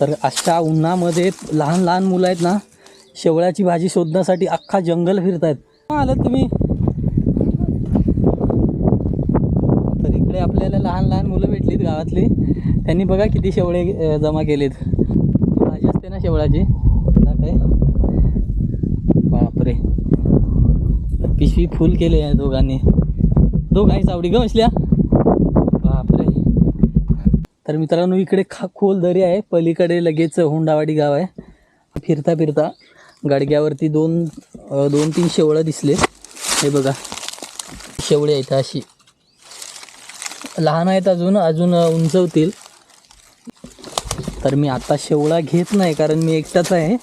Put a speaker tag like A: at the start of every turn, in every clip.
A: तर अशा उन्हामध्ये लहान लहान मुलं आहेत ना शेवळ्याची भाजी शोधण्यासाठी अख्खा जंगल फिरतायत. आलं तुम्ही? तर इकडे आपल्याला लहान लहान मुलं भेटलीत गावातली. त्यांनी बघा किती शेवळे जमा केलेत. ती भाजी असते ना शेवळाची. ना काय. बापरे. पिशवी फुल केले आहे दोघांनी. दोघांनी चावडी ग असल्या तर मित्रांनो इकडे खा खोल दरी आहे. पलीकडे लगेच हुंडावाडी गाव आहे. फिरता फिरता गाडग्यावरती दोन दोन तीन शेवळं दिसले. हे बघा. शेवळे आहेत अशी. लहान आहेत अजून अजून उंचवतील. तर मी आता शेवळा घेत नाही कारण मी एकटाच आहे.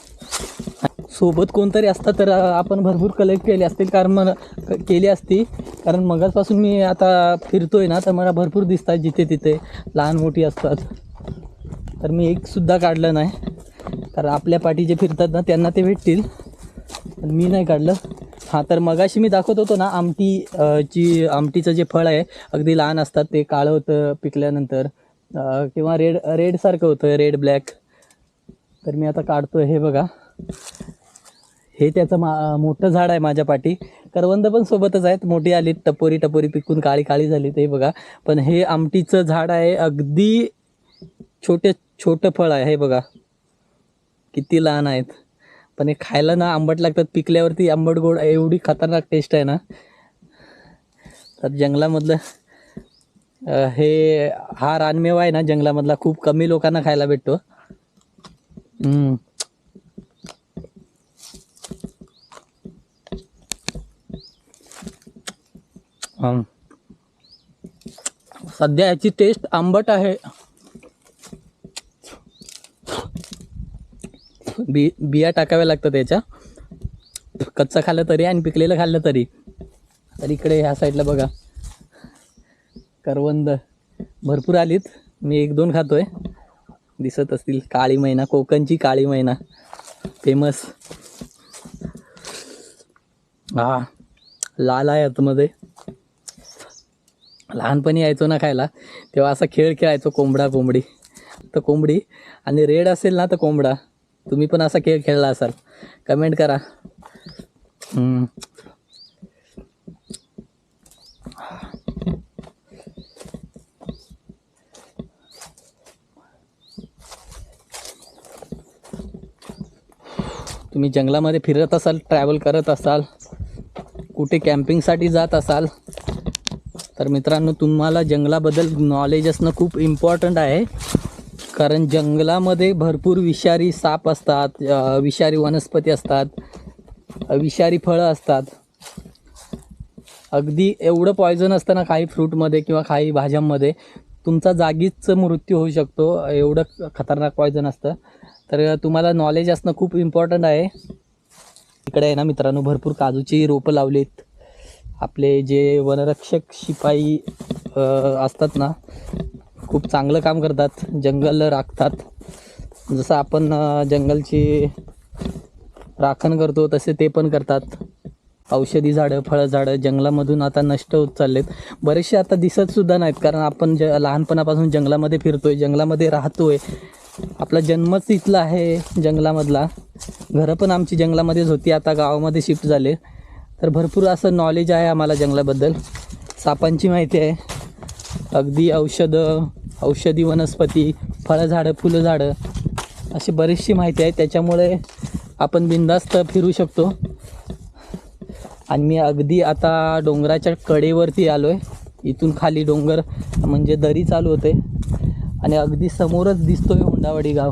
A: सोबत कोणतरी असतं तर आपण भरपूर कलेक्ट केले असतील कारण मला क- केली असती. कारण मगाचपासून मी आता फिरतो आहे ना तर मला भरपूर दिसतात जिथे तिथे. लहान मोठी असतात. तर मी एकसुद्धा काढलं नाही. कारण आपल्या पाठी जे फिरतात ना त्यांना ते भेटतील. पण मी नाही काढलं. हां तर मगाशी मी दाखवत होतो ना आमटी जी आमटीचं जे फळ आहे अगदी लहान असतात ते काळं होतं पिकल्यानंतर. किंवा रेड रेडसारखं होतं रेड ब्लॅक. तर मी आता काढतो हे बघा. हे त्याचं मा मोठं झाड आहे माझ्या पाठी. करवंद पण सोबतच आहेत. मोठी आली टपोरी टपोरी पिकून काळी काळी झाली ते बघा. पण हे आमटीचं झाड आहे. अगदी छोटे छोटं फळ आहे. हे बघा. किती लहान आहेत. पण हे खायला ना आंबट लागतात. पिकल्यावरती आंबट गोड एवढी खतरनाक टेस्ट आहे ना. तर जंगलामधलं हे हा रानमेवा आहे ना जंगलामधला. खूप कमी लोकांना खायला भेटतो. सध्या याची टेस्ट आंबट आहे. बी बिया टाकाव्या लागतात त्याच्या कच्चं खाल्लं तरी आणि पिकलेलं खाल्लं तरी. तर इकडे ह्या साईडला बघा. करवंद भरपूर आलीत. मी एक दोन खातोय. दिसत असतील काळी मैना कोकणची काळी मैना. फेमस हा. लाल आहे आतमध्ये. लहानपणी यायचो ना खायला तेव्हा असा खेळ खेळायचो कोंबडा कोंबडी. तर कोंबडी आणि रेड असेल ना तर कोंबडा. तुम्ही पण असा खेळ खेळला असाल. कमेंट करा. तुम्ही जंगलामध्ये फिरत असाल ट्रॅव्हल करत असाल कुठे कॅम्पिंगसाठी जात असाल तर मित्रांनो तुम्हाला जंगलाबद्दल नॉलेज असणं खूप इम्पॉर्टंट आहे. कारण जंगलामध्ये भरपूर विषारी साप असतात विषारी वनस्पती असतात विषारी फळं असतात. अगदी एवढं पॉयझन असतं ना काही फ्रूटमध्ये किंवा काही भाज्यांमध्ये तुमचा जागीच मृत्यू होऊ शकतो. एवढं खतरनाक पॉयझन असतं. तर तुम्हाला नॉलेज असणं खूप इम्पॉर्टंट आहे. इकडे आहे ना मित्रांनो भरपूर काजूची रोपं लावलीत. आपले जे वनरक्षक शिपाई असतात ना खूप चांगलं काम करतात जंगल राखतात. जसं आपण जंगलची राखण करतो तसे ते पण करतात. औषधी झाडं फळं झाडं जंगलामधून आता नष्ट होत चाललेत. बरेचसे आता दिसतसुद्धा नाहीत कारण आपण ज लहानपणापासून जंगलामध्ये फिरतो आहे जंगलामध्ये राहतो आहे आपला जन्मच इथला आहे जंगलामधला. घरं पण आमची जंगलामध्येच होती आता गावामध्ये शिफ्ट झाले. तर भरपूर असं नॉलेज आहे आम्हाला जंगलाबद्दल. सापांची माहिती आहे. अगदी औषधं औषधी वनस्पती फळझाडं फुलझाडं फुलं झाडं अशी बरीचशी माहिती आहे. त्याच्यामुळे आपण बिंदास्त फिरू शकतो. आणि मी अगदी आता डोंगराच्या कडेवरती आलो आहे इथून खाली डोंगर म्हणजे दरी चालू होते. आणि अगदी समोरच दिसतोय हुंडावाडी गाव.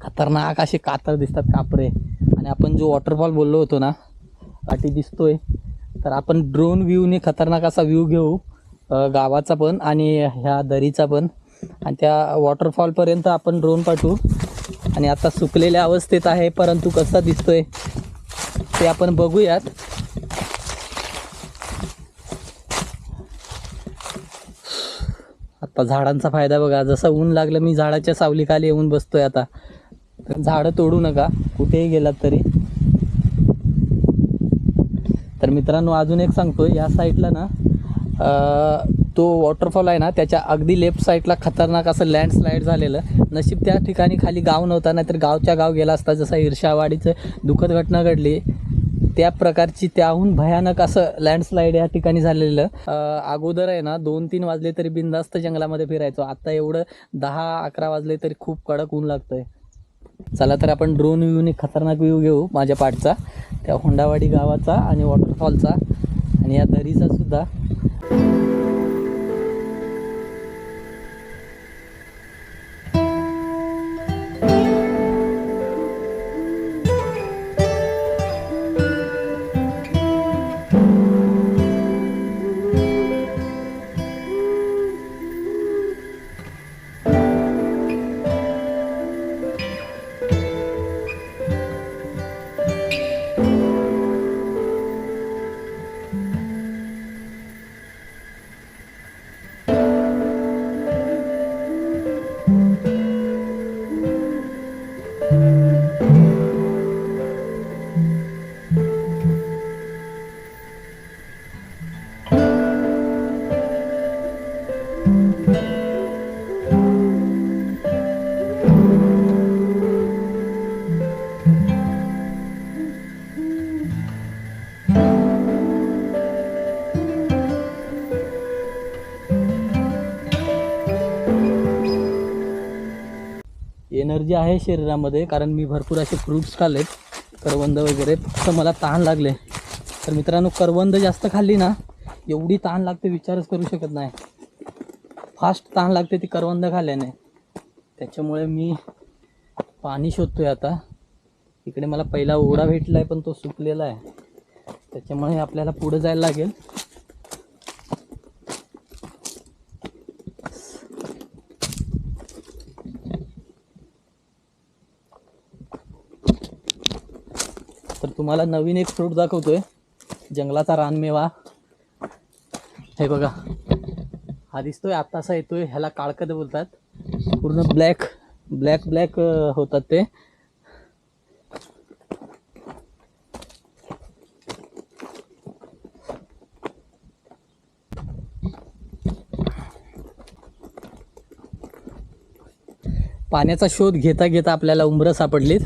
A: खतरनाक असे कातर दिसतात कापरे. आणि आपण जो वॉटरफॉल बोललो होतो ना पाठी दिसतोय. तर आपण ड्रोन व्ह्यूने खतरनाक असा व्ह्यू घेऊ गावाचा पण आणि ह्या दरीचा पण. आणि त्या वॉटरफॉलपर्यंत आपण ड्रोन पाठवू. आणि आता सुकलेल्या अवस्थेत आहे परंतु कसा दिसतोय ते आपण बघूयात. आता झाडांचा फायदा बघा जसं ऊन लागलं मी झाडाच्या सावलीखाली येऊन बसतोय आता. तर झाडं तोडू नका कुठेही गेलात तरी. तर मित्रांनो अजून एक सांगतो या साईडला ना तो वॉटरफॉल आहे ना त्याच्या अगदी लेफ्ट साईडला खतरनाक असं लँडस्लाईड झालेलं. नशीब त्या ठिकाणी खाली गाव नव्हता नाहीतर गावच्या गाव गेला असता जसा ईर्षावाडीचं दुःखद घटना घडली त्या प्रकारची त्याहून भयानक असं लँडस्लाईड या ठिकाणी झालेलं. अगोदर आहे ना दोन तीन वाजले तरी बिंदास्त जंगलामध्ये फिरायचो. आत्ता एवढं दहा अकरा वाजले तरी खूप कडक ऊन लागतं आहे चला तर आपण ड्रोन व्ह्यूने खतरनाक व्ह्यू घेऊ माझ्या पाठचा त्या होंडावाडी गावाचा आणि वॉटरफॉलचा आणि या दरीचा सुद्धा. एनर्जी आहे शरीरामध्ये कारण मी भरपूर असे फ्रूट्स खाल्लेत करवंद वगैरे फक्त मला ताण लागले. तर मित्रांनो करवंद जास्त खाल्ली ना एवढी ताण लागते विचारच करू शकत नाही. फास्ट ताण लागते ती करवंद खाल्ल्याने. त्याच्यामुळे मी पाणी शोधतोय आता. इकडे मला पहिला ओढा भेटला आहे पण तो सुकलेला आहे. त्याच्यामुळे आपल्याला पुढं जायला लागेल तर तुम्हाला नवीन एक फ्रूट दाखवतोय. जंगलाचा रानमेवा. हे बघा. हा दिसतोय आत्तासा येतोय. ह्याला काळकद बोलतात. पूर्ण ब्लॅक ब्लॅक ब्लॅक होतात ते. पाण्याचा शोध घेता घेता आपल्याला उंबरं सापडलीत.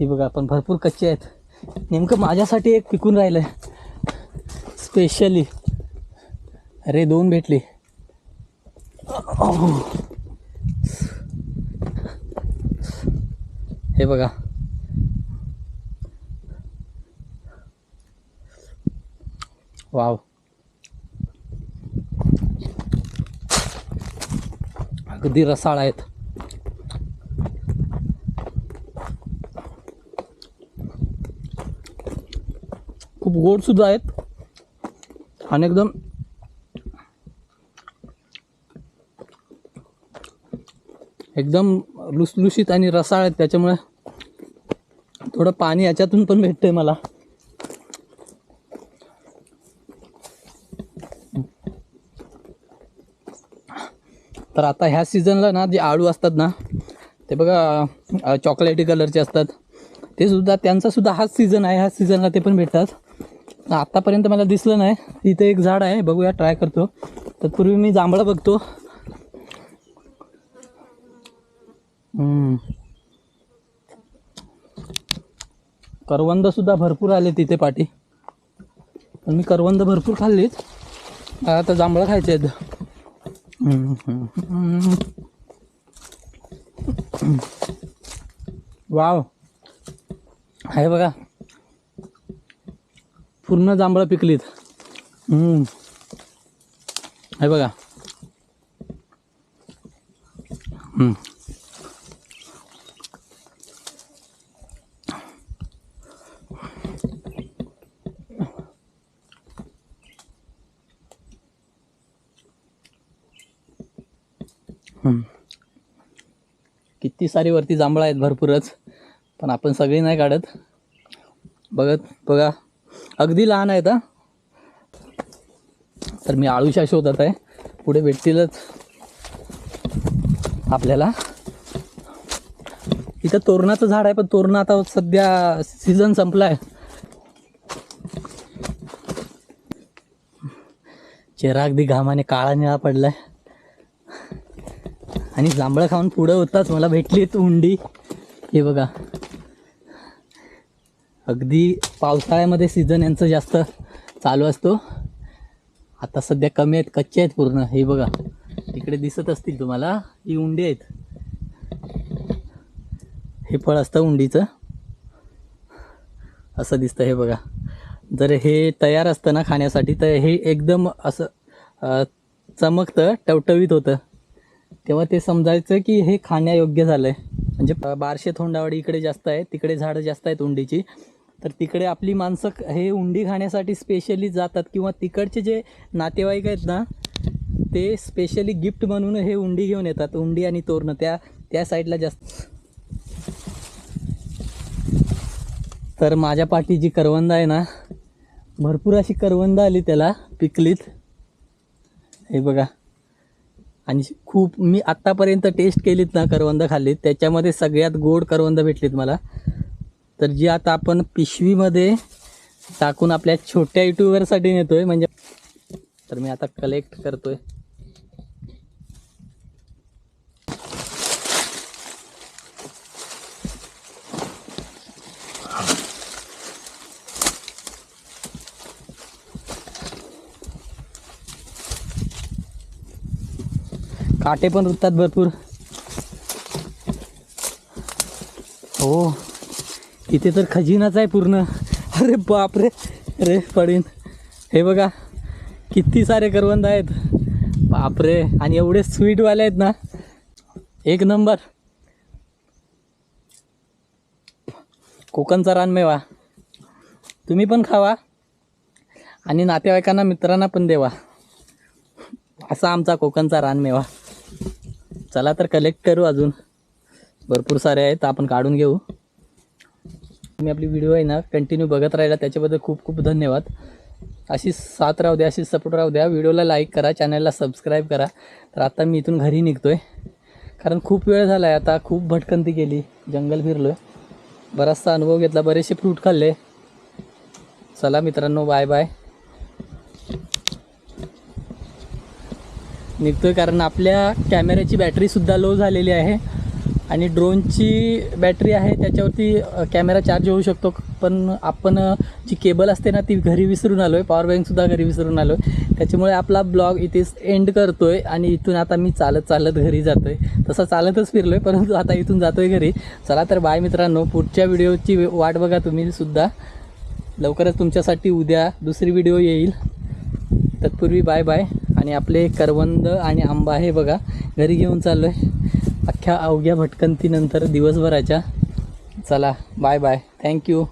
A: ही बघा पण भरपूर कच्चे आहेत. नेमकं माझ्यासाठी एक पिकून राहिलं आहे स्पेशली अरे दोन भेटली. हे बघा. वाव. अगदी रसाळ आहेत. खूप गोडसुद्धा आहेत. आणि एकदम एकदम लुसलुशीत आणि रसाळ आहेत. त्याच्यामुळे थोडं पाणी याच्यातून पण भेटतंय मला. तर आता ह्या सीझनला ना जे आळू असतात ना ते बघा चॉकलेटी कलरचे असतात. ते सुद्धा त्यांचा सुद्धा हाच सीझन आहे. ह्या सीझनला ते पण भेटतात. आत्तापर्यंत मला दिसलं नाही. इथे एक झाड आहे बघूया ट्राय करतो. तत्पूर्वी मी जांभळं बघतो. करवंदसुद्धा करवंद सुद्धा भरपूर आले तिथे पाठी. पण मी करवंद भरपूर खाल्लीत. आता जांभळं खायचे आहेत. वाव. आहे बघा. पूर्ण जांभळं पिकलीत. हे आहे बघा किती सारी वरती जांभळं आहेत भरपूरच पण आपण सगळी नाही काढत. बघत बघा. अगदी लहान आहेत हा. तर मी आळूशा शोधत आहे. पुढे भेटतीलच आपल्याला. इथं तोरणाचं झाड आहे पण तोरणं आता सध्या सीझन संपला आहे चेहरा अगदी घामाने काळा निळा पडलाय. आणि जांभळं खाऊन पुढं होताच. मला भेटली उंडी हे बघा. अगदी पावसाळ्यामध्ये सीझन यांचं जास्त चालू असतो. आता सध्या कमी आहेत कच्चे आहेत पूर्ण. हे बघा इकडे दिसत असतील तुम्हाला ही उंडी आहेत. हे फळ असतं उंडीचं. असं दिसतं हे बघा. जर हे तयार असतं ना खाण्यासाठी तर हे एकदम असं चमकतं टवटवीत होतं. तेव्हा ते समजायचं की हे खाण्यायोग्य झालं आहे म्हणजे बारशे थोंडावडी इकडे जास्त आहे तिकडे झाडं जास्त आहेत उंडीची. तर तिकडे आपली माणसं हे उंडी खाण्यासाठी स्पेशली जातात किंवा तिकडचे जे नातेवाईक आहेत ना ते स्पेशली गिफ्ट म्हणून हे उंडी घेऊन येतात उंडी आणि तोरणं. त्या त्या साईडला जास्त. तर माझ्या पाठी जी करवंदा आहे ना भरपूर अशी करवंदा आली त्याला पिकलीत. हे बघा. आणि खूप मी आत्तापर्यंत टेस्ट केलीत ना करवंद खाल्लीत. त्याच्यामध्ये सगळ्यात गोड करवंद भेटलीत मला. तर जी आता आपण पिशवीमध्ये टाकून आपल्या छोट्या युट्यूबरसाठी आहे म्हणजे तर मी आता कलेक्ट करतो आहे काटे पण रुततात भरपूर. हो. इथे तर खजिनाच आहे पूर्ण. अरे बापरे. अरे पडीन. हे बघा किती सारे करवंद आहेत. बापरे. आणि एवढे स्वीटवाले आहेत ना. एक नंबर. कोकणचा रानमेवा. तुम्ही पण खावा. आणि नातेवाईकांना मित्रांना पण देवा. असा आमचा कोकणचा रानमेवा. चला तर कलेक्ट करू अजून. भरपूर सारे आहेत. आपण काढून घेऊ. तुम्ही आपली व्हिडिओ आहे ना कंटिन्यू बघत राहिला त्याच्याबद्दल खूप खूप धन्यवाद. अशी साथ राहू द्या अशी सपोर्ट राहू द्या. व्हिडिओला लाईक करा चॅनलला सबस्क्राईब करा. तर आता मी इथून घरी निघतो आहे कारण खूप वेळ झाला आहे आता खूप भटकंती केली. जंगल फिरलो आहे बराचसा अनुभव घेतला बरेचसे फ्रूट खाल्ले. चला मित्रांनो बाय बाय निघतोय कारण आपल्या कॅमेऱ्याची बॅटरीसुद्धा लो झालेली आहे. आणि ड्रोनची बॅटरी आहे त्याच्यावरती कॅमेरा चार्ज होऊ शकतो. पण आपण जी केबल असते ना ती घरी विसरून आलो आहे पॉवर बँकसुद्धा घरी विसरून आलो आहे त्याच्यामुळे आपला ब्लॉग इथेच एंड करतो आहे आणि इथून आता मी चालत चालत घरी जातो आहे तसं चालतच फिरलो आहे परंतु आता इथून जातो आहे घरी. चला तर बाय मित्रांनो. पुढच्या व्हिडिओची वाट बघा तुम्ही सुद्धा. लवकरच तुमच्यासाठी उद्या दुसरी व्हिडिओ येईल. तत्पूर्वी बाय बाय आणि आपले करवंद आणि आंबा हे बघा. घरी घेऊन चाललो आहे अख्ख्या अवघ्या भटकंतीनंतर दिवसभराच्या. चला बाय बाय थँक्यू